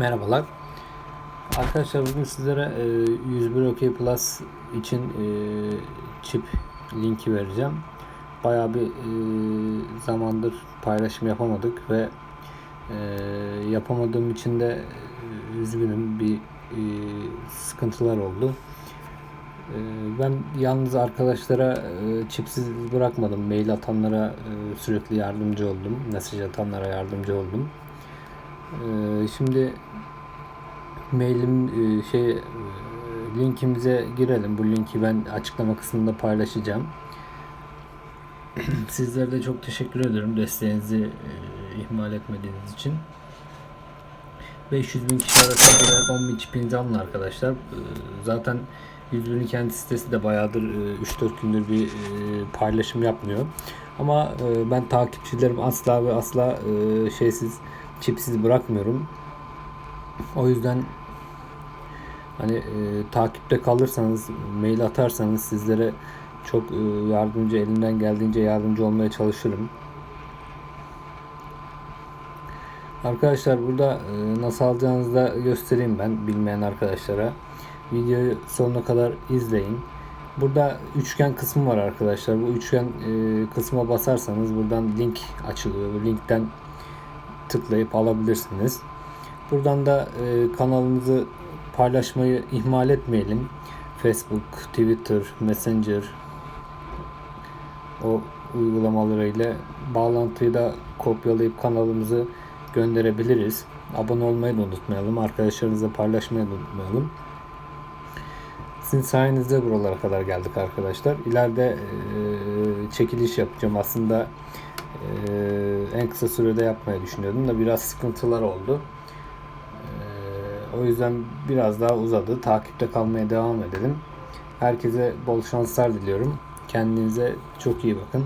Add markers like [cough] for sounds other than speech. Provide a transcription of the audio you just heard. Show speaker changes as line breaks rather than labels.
Merhabalar. Arkadaşlar bugün sizlere e, 101 OK Plus için e, çip linki vereceğim. Bayağı bir e, zamandır paylaşım yapamadık ve e, yapamadığım için de e, üzgünüm. Bir e, sıkıntılar oldu. E, ben yalnız arkadaşlara e, çipsiz bırakmadım. Mail atanlara e, sürekli yardımcı oldum. Mesaj atanlara yardımcı oldum. E, şimdi mailim e, şey e, linkimize girelim. Bu linki ben açıklama kısmında paylaşacağım. [clears throat] Sizlere de çok teşekkür ederim desteğinizi e, ihmal etmediğiniz için. 500 bin kişi arasında girerek 10 bin çipinizi alın arkadaşlar. E, Zaten 100 binin kendi sitesi de bayağıdır e, 3-4 gündür bir e, paylaşım yapmıyor. Ama e, ben takipçilerim asla ve asla e, şeysiz çipsiz bırakmıyorum. O yüzden hani e, takipte kalırsanız, mail atarsanız sizlere çok e, yardımcı, elimden geldiğince yardımcı olmaya çalışırım. Arkadaşlar burada e, nasıl alacağınızı da göstereyim ben bilmeyen arkadaşlara. Videoyu sonuna kadar izleyin. Burada üçgen kısmı var arkadaşlar. Bu üçgen e, kısma basarsanız buradan link açılıyor. Bu linkten tıklayıp alabilirsiniz. Buradan da e, kanalımızı paylaşmayı ihmal etmeyelim. Facebook, Twitter, Messenger o uygulamalarıyla bağlantıyı da kopyalayıp kanalımızı gönderebiliriz. Abone olmayı da unutmayalım. Arkadaşlarınızla paylaşmayı da unutmayalım. Sizin sayenizde buralara kadar geldik arkadaşlar. İleride e, çekiliş yapacağım. Aslında en kısa sürede yapmayı düşünüyordum da biraz sıkıntılar oldu. O yüzden biraz daha uzadı. Takipte kalmaya devam edelim. Herkese bol şanslar diliyorum. Kendinize çok iyi bakın.